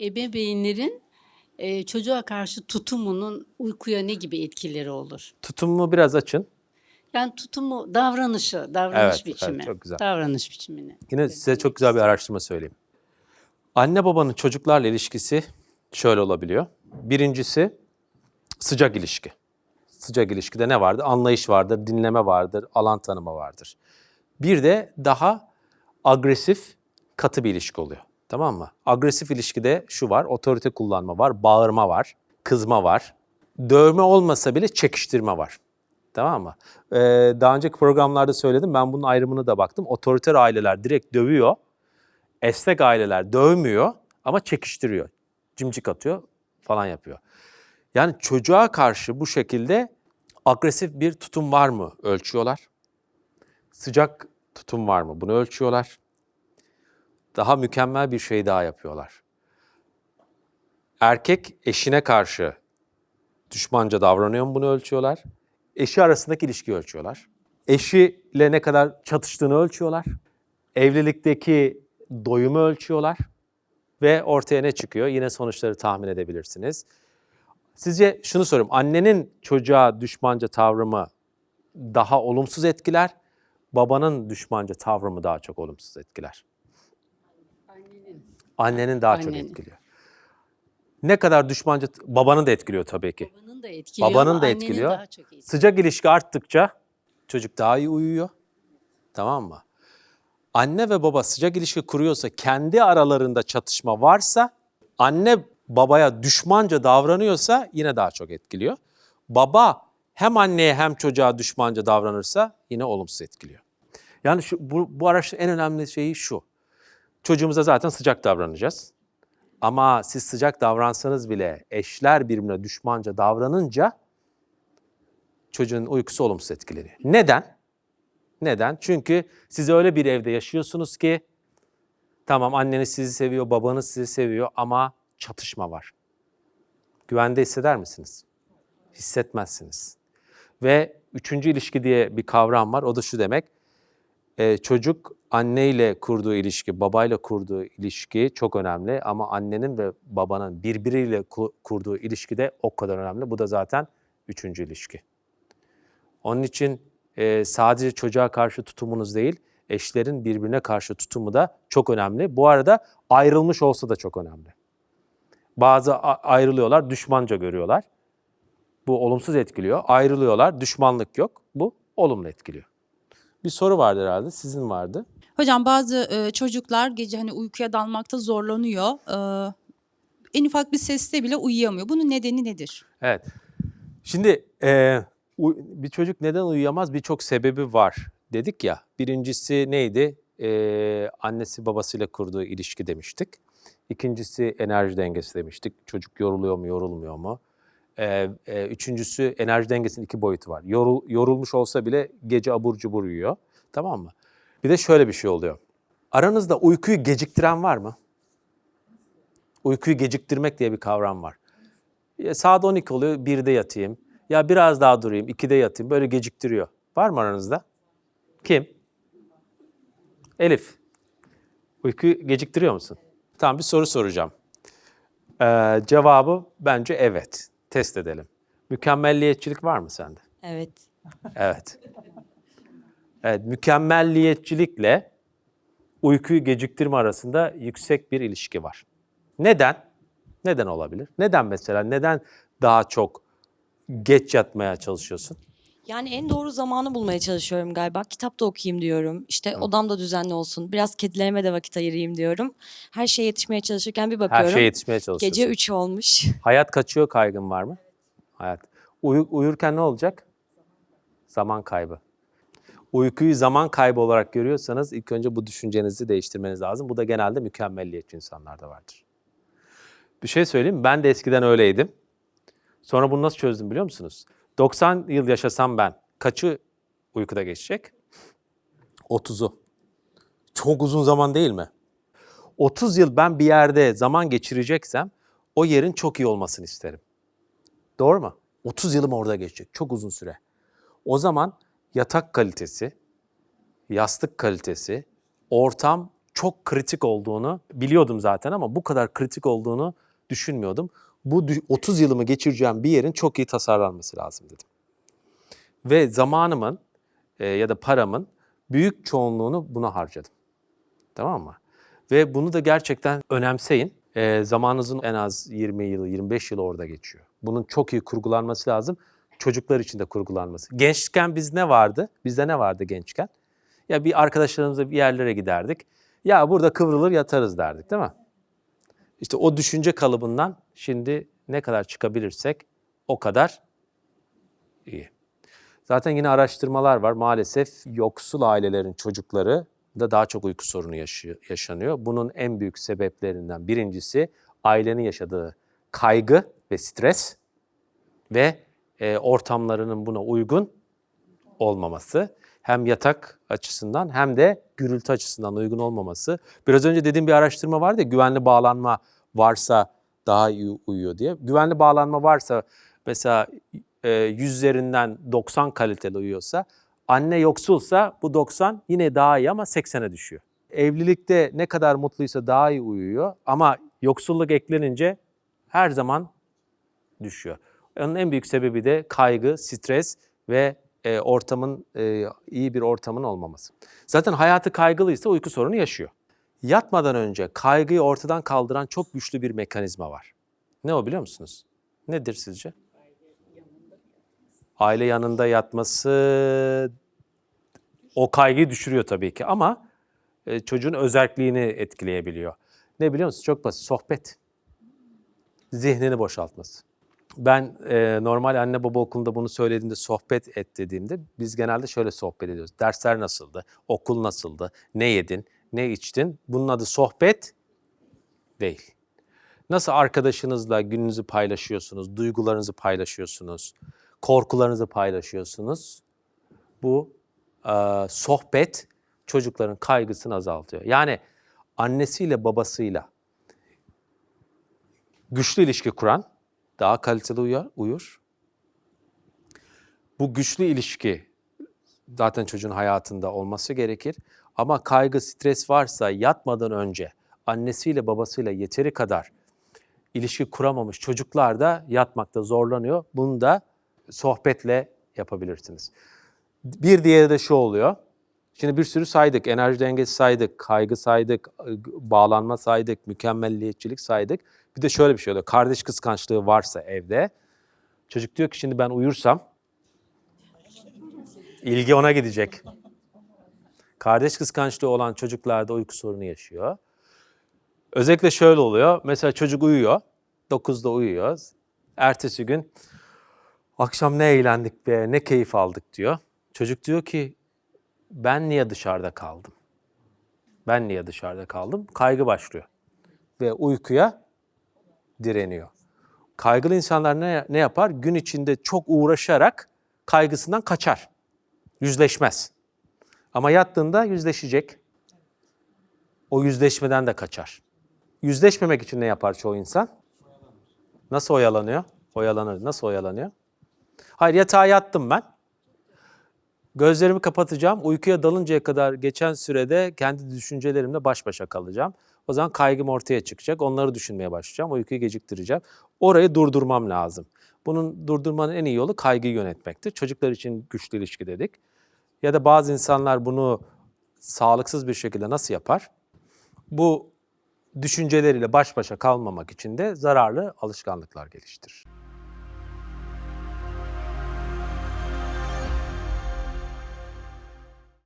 Ebeveynlerin e, çocuğa karşı tutumunun uykuya ne gibi etkileri olur? Tutumu biraz açın. Yani tutumu, davranışı, davranış Evet, evet, biçimi. çok güzel. Davranış biçimini. Yine size çok güzel bir araştırma söyleyeyim. Anne babanın çocuklarla ilişkisi şöyle olabiliyor. Birincisi sıcak ilişki. Sıcak ilişkide ne vardır? Anlayış vardır, dinleme vardır, alan tanıma vardır. Bir de daha agresif, katı bir ilişki oluyor. Tamam mı? Agresif ilişkide şu var, otorite kullanma var, bağırma var, kızma var. Dövme olmasa bile çekiştirme var. Tamam mı? Ee, daha önceki programlarda söyledim. Ben bunun ayrımını da baktım. Otoriter aileler direkt dövüyor. Esnek aileler dövmüyor ama çekiştiriyor. Cimcik atıyor falan yapıyor. Yani çocuğa karşı bu şekilde agresif bir tutum var mı ölçüyorlar. Sıcak tutum var mı bunu ölçüyorlar. Daha mükemmel bir şey daha yapıyorlar. Erkek eşine karşı düşmanca davranıyor mu bunu ölçüyorlar. Eşi arasındaki ilişkiyi ölçüyorlar. Eşiyle ne kadar çatıştığını ölçüyorlar. Evlilikteki doyumu ölçüyorlar. Ve ortaya ne çıkıyor? Yine sonuçları tahmin edebilirsiniz. Sizce şunu soruyorum. Annenin çocuğa düşmanca tavrı mı daha olumsuz etkiler? Babanın düşmanca tavrı mı daha çok olumsuz etkiler? Annenin daha çok Annenin. etkiliyor. Ne kadar düşmanca, babanın da etkiliyor tabii ki. Babanın da etkiliyor Babanın ama da annenin etkiliyor. daha çok etkiliyor. Sıcak ilişki arttıkça çocuk daha iyi uyuyor. Tamam mı? Anne ve baba sıcak ilişki kuruyorsa, kendi aralarında çatışma varsa, anne babaya düşmanca davranıyorsa yine daha çok etkiliyor. Baba hem anneye hem çocuğa düşmanca davranırsa yine olumsuz etkiliyor. Yani şu, bu, bu araçta en önemli şeyi şu. Çocuğumuza zaten sıcak davranacağız. Ama siz sıcak davransanız bile eşler birbirine düşmanca davranınca çocuğun uykusu olumsuz etkileniyor. Neden? Neden? Çünkü siz öyle bir evde yaşıyorsunuz ki tamam anneniz sizi seviyor, babanız sizi seviyor ama çatışma var. Güvende hisseder misiniz? Hissetmezsiniz. Ve üçüncü ilişki diye bir kavram var. O da şu demek. E, çocuk anneyle kurduğu ilişki, babayla kurduğu ilişki çok önemli ama annenin ve babanın birbiriyle ku- kurduğu ilişki de o kadar önemli. Bu da zaten üçüncü ilişki. Onun için e, sadece çocuğa karşı tutumunuz değil, eşlerin birbirine karşı tutumu da çok önemli. Bu arada ayrılmış olsa da çok önemli. Bazı ayrılıyorlar, düşmanca görüyorlar. Bu olumsuz etkiliyor. Ayrılıyorlar, düşmanlık yok. Bu olumlu etkiliyor. Bir soru vardı herhalde, sizin vardı. Hocam bazı e, çocuklar gece hani uykuya dalmakta zorlanıyor. E, en ufak bir seste bile uyuyamıyor. Bunun nedeni nedir? Evet. Şimdi e, bir çocuk neden uyuyamaz? Birçok sebebi var dedik ya. Birincisi neydi? E, annesi babasıyla kurduğu ilişki demiştik. İkincisi enerji dengesi demiştik. Çocuk yoruluyor mu, yorulmuyor mu? E, e, üçüncüsü enerji dengesinin iki boyutu var. Yorul, yorulmuş olsa bile gece abur cubur uyuyor. Tamam mı? Bir de şöyle bir şey oluyor. Aranızda uykuyu geciktiren var mı? Uykuyu geciktirmek diye bir kavram var. Ya saat 12 oluyor, 1'de yatayım. Ya biraz daha durayım, 2'de yatayım. Böyle geciktiriyor. Var mı aranızda? Kim? Elif. Uykuyu geciktiriyor musun? Tamam bir soru soracağım. Ee, cevabı bence evet. Test edelim. Mükemmelliyetçilik var mı sende? Evet. Evet. Evet, mükemmelliyetçilikle uykuyu geciktirme arasında yüksek bir ilişki var. Neden? Neden olabilir? Neden mesela? Neden daha çok geç yatmaya çalışıyorsun? Yani en doğru zamanı bulmaya çalışıyorum galiba. Kitap da okuyayım diyorum. İşte odam da düzenli olsun. Biraz kedilerime de vakit ayırayım diyorum. Her şeye yetişmeye çalışırken bir Her bakıyorum. şeye yetişmeye çalışıyorsun. Gece 3 olmuş. Hayat kaçıyor kaygın var mı? Hayat. Uyu- uyurken ne olacak? Zaman kaybı. Uykuyu zaman kaybı olarak görüyorsanız ilk önce bu düşüncenizi değiştirmeniz lazım. Bu da genelde mükemmelliyetçi insanlarda vardır. Bir şey söyleyeyim? Ben de eskiden öyleydim. Sonra bunu nasıl çözdüm biliyor musunuz? 90 yıl yaşasam ben kaçı uykuda geçecek? 30'u. Çok uzun zaman değil mi? 30 yıl ben bir yerde zaman geçireceksem o yerin çok iyi olmasını isterim. Doğru mu? 30 yılım orada geçecek. Çok uzun süre. O zaman yatak kalitesi, yastık kalitesi, ortam çok kritik olduğunu biliyordum zaten ama bu kadar kritik olduğunu düşünmüyordum. Bu dü- 30 yılımı geçireceğim bir yerin çok iyi tasarlanması lazım dedim. Ve zamanımın e, ya da paramın büyük çoğunluğunu buna harcadım. Tamam mı? Ve bunu da gerçekten önemseyin. E, zamanınızın en az 20 yılı, 25 yılı orada geçiyor. Bunun çok iyi kurgulanması lazım. Çocuklar için de kurgulanması. Gençken biz ne vardı? Bizde ne vardı gençken? Ya bir arkadaşlarımızla bir yerlere giderdik. Ya burada kıvrılır yatarız derdik değil mi? İşte o düşünce kalıbından şimdi ne kadar çıkabilirsek o kadar iyi. Zaten yine araştırmalar var. Maalesef yoksul ailelerin çocukları da daha çok uyku sorunu yaşanıyor. Bunun en büyük sebeplerinden birincisi ailenin yaşadığı kaygı ve stres ve e, ortamlarının buna uygun olmaması. Hem yatak açısından hem de gürültü açısından uygun olmaması. Biraz önce dediğim bir araştırma vardı ya güvenli bağlanma varsa daha iyi uyuyor diye. Güvenli bağlanma varsa mesela e, 100 üzerinden 90 kaliteli uyuyorsa anne yoksulsa bu 90 yine daha iyi ama 80'e düşüyor. Evlilikte ne kadar mutluysa daha iyi uyuyor ama yoksulluk eklenince her zaman düşüyor. Onun en büyük sebebi de kaygı, stres ve e, ortamın e, iyi bir ortamın olmaması. Zaten hayatı kaygılıysa uyku sorunu yaşıyor. Yatmadan önce kaygıyı ortadan kaldıran çok güçlü bir mekanizma var. Ne o biliyor musunuz? Nedir sizce? Aile yanında yatması o kaygıyı düşürüyor tabii ki ama e, çocuğun özelliğini etkileyebiliyor. Ne biliyor musunuz? Çok basit. Sohbet. Zihnini boşaltması. Ben e, normal anne baba okulunda bunu söylediğimde sohbet et dediğimde biz genelde şöyle sohbet ediyoruz. Dersler nasıldı? Okul nasıldı? Ne yedin? Ne içtin? Bunun adı sohbet değil. Nasıl arkadaşınızla gününüzü paylaşıyorsunuz, duygularınızı paylaşıyorsunuz, korkularınızı paylaşıyorsunuz? Bu e, sohbet çocukların kaygısını azaltıyor. Yani annesiyle babasıyla güçlü ilişki kuran daha kaliteli uyar, uyur. Bu güçlü ilişki zaten çocuğun hayatında olması gerekir. Ama kaygı, stres varsa yatmadan önce annesiyle babasıyla yeteri kadar ilişki kuramamış çocuklar da yatmakta zorlanıyor. Bunu da sohbetle yapabilirsiniz. Bir diğeri de şu oluyor. Şimdi bir sürü saydık. Enerji dengesi saydık, kaygı saydık, bağlanma saydık, mükemmelliyetçilik saydık. Bir de şöyle bir şey oluyor. Kardeş kıskançlığı varsa evde. Çocuk diyor ki şimdi ben uyursam ilgi ona gidecek. Kardeş kıskançlığı olan çocuklarda uyku sorunu yaşıyor. Özellikle şöyle oluyor. Mesela çocuk uyuyor. 9'da uyuyor. Ertesi gün akşam ne eğlendik be, ne keyif aldık diyor. Çocuk diyor ki ben niye dışarıda kaldım? Ben niye dışarıda kaldım? Kaygı başlıyor. Ve uykuya direniyor. Kaygılı insanlar ne, ne yapar? Gün içinde çok uğraşarak kaygısından kaçar. Yüzleşmez. Ama yattığında yüzleşecek. O yüzleşmeden de kaçar. Yüzleşmemek için ne yapar çoğu insan? Nasıl oyalanıyor? Oyalanır. Nasıl oyalanıyor? Hayır yatağa yattım ben. Gözlerimi kapatacağım. Uykuya dalıncaya kadar geçen sürede kendi düşüncelerimle baş başa kalacağım. O zaman kaygım ortaya çıkacak. Onları düşünmeye başlayacağım. Uykuyu geciktireceğim. Orayı durdurmam lazım. Bunun durdurmanın en iyi yolu kaygıyı yönetmektir. Çocuklar için güçlü ilişki dedik. Ya da bazı insanlar bunu sağlıksız bir şekilde nasıl yapar? Bu düşünceleriyle baş başa kalmamak için de zararlı alışkanlıklar geliştirir.